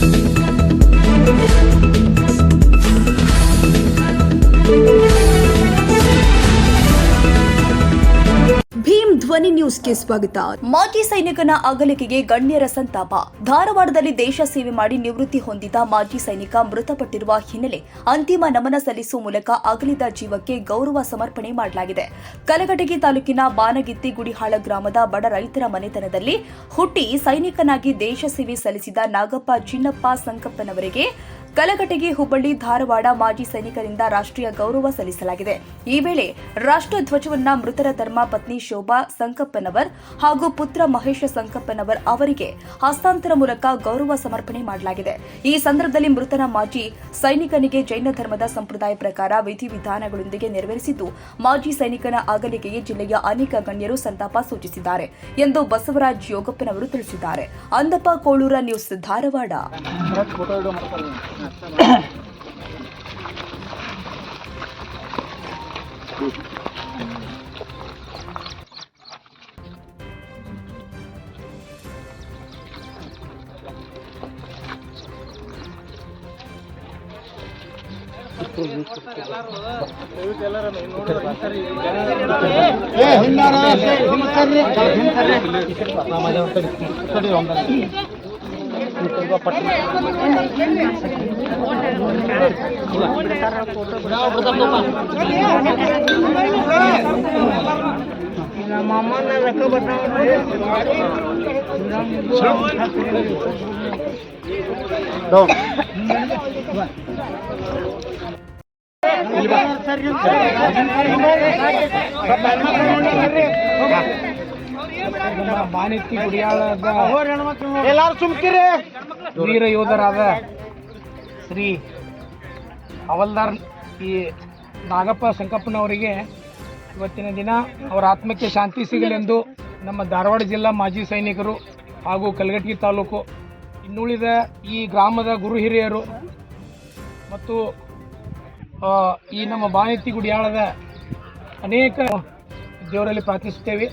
Thank you. ಧ್ವನಿ ನ್ಯೂಸ್ಗೆ ಸ್ವಾಗತ. ಮಾಜಿ ಸೈನಿಕನ ಅಗಲಿಕೆಗೆ ಗಣ್ಯರ ಸಂತಾಪ. ಧಾರವಾಡದಲ್ಲಿ ದೇಶ ಸೇವೆ ಮಾಡಿ ನಿವೃತ್ತಿ ಹೊಂದಿದ ಮಾಜಿ ಸೈನಿಕ ಮೃತಪಟ್ಟಿರುವ ಹಿನ್ನೆಲೆ ಅಂತಿಮ ನಮನ ಸಲ್ಲಿಸುವ ಮೂಲಕ ಅಗಲಿದ ಜೀವಕ್ಕೆ ಗೌರವ ಸಮರ್ಪಣೆ ಮಾಡಲಾಗಿದೆ. ಕಲಘಟಗಿ ತಾಲೂಕಿನ ಬಾನಗಿತ್ತಿ ಗುಡಿಹಾಳ ಗ್ರಾಮದ ಬಡ ರೈತರ ಮನೆತನದಲ್ಲಿ ಹುಟ್ಟಿ ಸೈನಿಕನಾಗಿ ದೇಶ ಸೇವೆ ಸಲ್ಲಿಸಿದ ನಾಗಪ್ಪ ಚಿನ್ನಪ್ಪ ಸಂಕಪ್ಪನವರಿಗೆ ಕಲಘಟಗಿ ಹುಬ್ಬಳ್ಳಿ, ಧಾರವಾಡ ಮಾಜಿ ಸೈನಿಕರಿಂದ ರಾಷ್ಟ್ರೀಯ ಗೌರವ ಸಲ್ಲಿಸಲಾಗಿದೆ. ಈ ವೇಳೆ ರಾಷ್ಟ್ರ ಧ್ವಜವನ್ನ ಮೃತರ ಧರ್ಮ ಪತ್ನಿ ಶೋಭಾ ಸಂಕಪ್ಪನವರ್ ಹಾಗೂ ಪುತ್ರ ಮಹೇಶ ಸಂಕಪ್ಪನವರ್ ಅವರಿಗೆ ಹಸ್ತಾಂತರ ಮೂಲಕ ಗೌರವ ಸಮರ್ಪಣೆ ಮಾಡಲಾಗಿದೆ. ಈ ಸಂದರ್ಭದಲ್ಲಿ ಮೃತನ ಮಾಜಿ ಸೈನಿಕನಿಗೆ ಜೈನ ಧರ್ಮದ ಸಂಪ್ರದಾಯ ಪ್ರಕಾರ ವಿಧಿವಿಧಾನಗಳೊಂದಿಗೆ ನೆರವೇರಿಸಿದ್ದು, ಮಾಜಿ ಸೈನಿಕನ ಅಗಲಿಕೆಗೆ ಜಿಲ್ಲೆಯ ಅನೇಕ ಗಣ್ಯರು ಸಂತಾಪ ಸೂಚಿಸಿದ್ದಾರೆ ಎಂದು ಬಸವರಾಜ್ ಯೋಗಪ್ಪನವರು ತಿಳಿಸಿದ್ದಾರೆ. ಅಂದಪ್ಪ, ಕೋಳೂರ ನ್ಯೂಸ್, ಧಾರವಾಡ. ಹಿಂದಾರ ಹಿಂಸರ್ರಿ ಹಿಂಸರ್ರಿ Terima kasih berapa? menonton! ಬಾನೆತ್ತಿ ಗುಡಿಯಾಳದ ಎಲ್ಲಾರು ಸುಮ್ಕಿರಿ. ವೀರ ಯೋಧರಾದ ಶ್ರೀ ಹವಲ್ದಾರ್ ಈ ನಾಗಪ್ಪ ಸಂಕಪ್ಪನವರಿಗೆ ಇವತ್ತಿನ ದಿನ ಅವರ ಆತ್ಮಕ್ಕೆ ಶಾಂತಿ ಸಿಗಲೆಂದು ನಮ್ಮ ಧಾರವಾಡ ಜಿಲ್ಲಾ ಮಾಜಿ ಸೈನಿಕರು ಹಾಗೂ ಕಲಘಟಗಿ ತಾಲೂಕು ಇನ್ನುಳಿದ ಈ ಗ್ರಾಮದ ಗುರು ಹಿರಿಯರು ಮತ್ತು ಈ ನಮ್ಮ ಬಾನೆತ್ತಿ ಗುಡಿಯಾಳದ ಅನೇಕ ದೇವರಲ್ಲಿ ಪ್ರಾರ್ಥಿಸುತ್ತೇವೆ.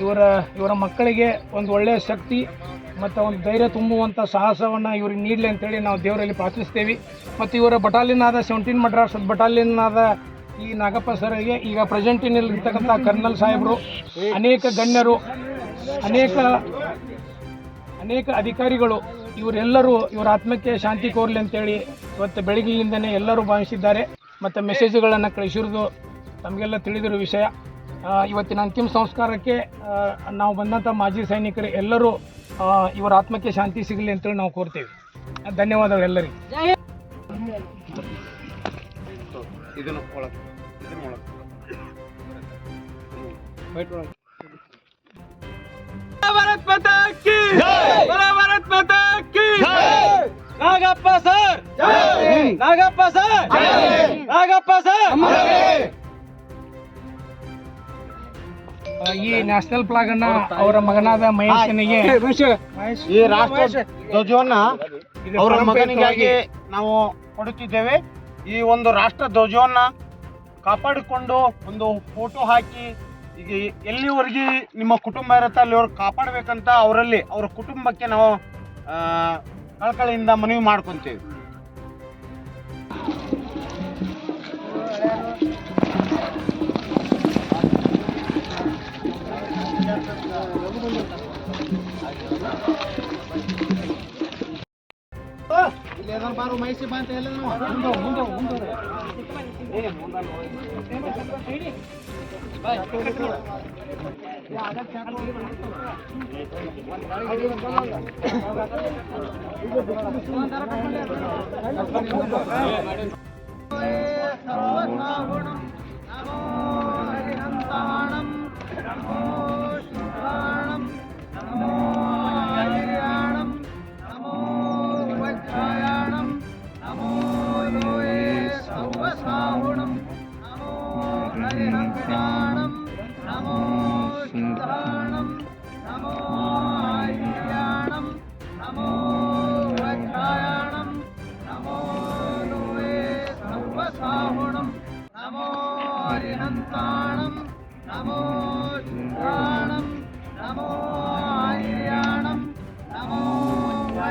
ಇವರ ಇವರ ಮಕ್ಕಳಿಗೆ ಒಂದು ಒಳ್ಳೆಯ ಶಕ್ತಿ ಮತ್ತು ಒಂದು ಧೈರ್ಯ ತುಂಬುವಂಥ ಸಾಹಸವನ್ನು ಇವ್ರಿಗೆ ನೀಡಲಿ ಅಂತೇಳಿ ನಾವು ದೇವರಲ್ಲಿ ಪ್ರಾರ್ಥಿಸ್ತೇವೆ. ಮತ್ತು ಇವರ ಬಟಾಲಿಯನ್ ಆದ ಸೆವೆಂಟೀನ್ ಮಡ್ರಾಸ್ ಬಟಾಲಿಯನ್ ಆದ ಈ ನಾಗಪ್ಪ ಸರ್ಗೆ ಈಗ ಪ್ರೆಸೆಂಟಿನಲ್ಲಿರ್ತಕ್ಕಂಥ ಕರ್ನಲ್ ಸಾಹೇಬರು, ಅನೇಕ ಗಣ್ಯರು, ಅನೇಕ ಅನೇಕ ಅಧಿಕಾರಿಗಳು ಇವರೆಲ್ಲರೂ ಇವರ ಆತ್ಮಕ್ಕೆ ಶಾಂತಿ ಕೋರ್ಲಿ ಅಂತೇಳಿ ಇವತ್ತು ಬೆಳಗ್ಗೆಯಿಂದನೇ ಎಲ್ಲರೂ ಭಾವಿಸಿದ್ದಾರೆ. ಮತ್ತು ಮೆಸೇಜ್ಗಳನ್ನು ಕಳಿಸಿರೋದು ತಮಗೆಲ್ಲ ತಿಳಿದಿರೋ ವಿಷಯ. ಇವತ್ತಿನ ಅಂತಿಮ ಸಂಸ್ಕಾರಕ್ಕೆ ನಾವು ಬಂದಂಥ ಮಾಜಿ ಸೈನಿಕರು ಎಲ್ಲರೂ ಇವರ ಆತ್ಮಕ್ಕೆ ಶಾಂತಿ ಸಿಗಲಿ ಅಂತೇಳಿ ನಾವು ಕೋರ್ತೇವೆ. ಧನ್ಯವಾದಗಳು ಎಲ್ಲರಿಗೆ. Nagappa sir Nagappa sir Nagappa sir. ಈ ನ್ಯಾಷನಲ್ ಫ್ಲಾಗ್ ಅನ್ನ ಅವರ ಮಗನಾದ ಮಹೇಶನಿಗೆ ಈ ರಾಷ್ಟ್ರ ಧ್ವಜವನ್ನ ಅವರ ಮಗನಿಗಾಗಿ ನಾವು ಕೊಡುತ್ತಿದ್ದೇವೆ. ಈ ಒಂದು ರಾಷ್ಟ್ರ ಧ್ವಜವನ್ನ ಕಾಪಾಡಿಕೊಂಡು ಒಂದು ಫೋಟೋ ಹಾಕಿ ಈಗ ಎಲ್ಲಿವರೆಗೆ ನಿಮ್ಮ ಕುಟುಂಬ ಇರುತ್ತೆ ಅವ್ರು ಕಾಪಾಡಬೇಕಂತ ಅವರಲ್ಲಿ ಅವರ ಕುಟುಂಬಕ್ಕೆ ನಾವು ಕಳಕಳಿಯಿಂದ ಮನವಿ ಮಾಡ್ಕೊಂತೀವಿ. ಇಲ್ಲಿ ಅದನ್ನ ಬಾರು ಮೈಸಿ ಬಾ ಅಂತ ಎಲ್ಲ ಮುಂದೆ ಮುಂದೆ